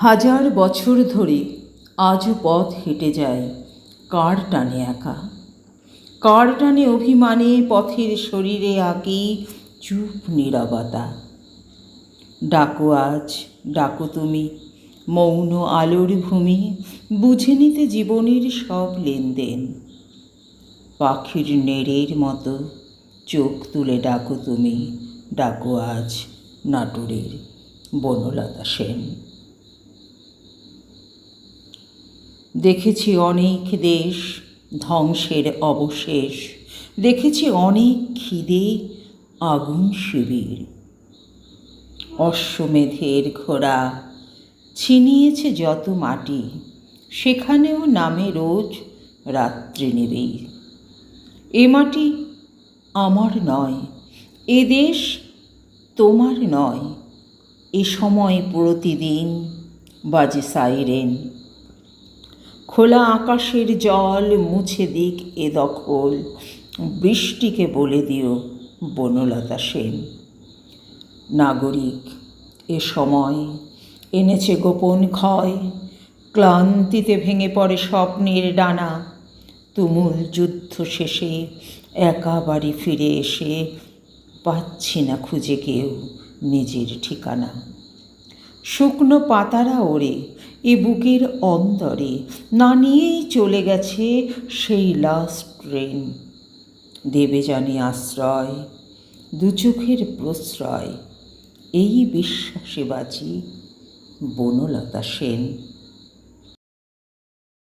হাজার বছর ধরে আজও পথ হেঁটে যায় কার টানে একা? কার টানে অভিমানে পথের শরীরে আঁকি চুপ নীরবতা? ডাকো আজ, ডাকো তুমি, মৌন আলোর ভূমি, বুঝে নিতে জীবনের সব লেনদেন। পাখির নেড়ের মতো চোখ তুলে ডাকো তুমি, ডাকো আজ নাটোরের বনলতা সেন। দেখেছি অনেক দেশ ধ্বংসের অবশেষ। দেখেছি অনেক খিদে আগুন শিবির। অশ্বমেধের ঘোড়া ছিনিয়েছে যত মাটি, সেখানেও নামে রোজ রাত্রি নিবিড়। এ মাটি আমার নয়, এ দেশ তোমার নয়। এ সময় প্রতিদিন বাজে সাইরেন। খোলা আকাশের জল মুছে দিক এ দখল। বৃষ্টিকে বলে দিও বনলতা সেন। নাগরিক, এ সময় এনেছে গোপন ক্ষয়। ক্লান্তিতে ভেঙে পড়ে স্বপ্নের ডানা। তুমুল যুদ্ধ শেষে একা ফিরে এসে পাচ্ছি না খুঁজে কেউ নিজের ঠিকানা। শুকনো পাতারা ওড়ে, এ বুকের অন্তরে। না নিয়েই চলে গেছে সেই লাস্ট ট্রেন দেবে জানি আশ্রয় দুচোখের প্রশ্রয়। এই বিশ্বাসে বাঁচি বনলতা সেন।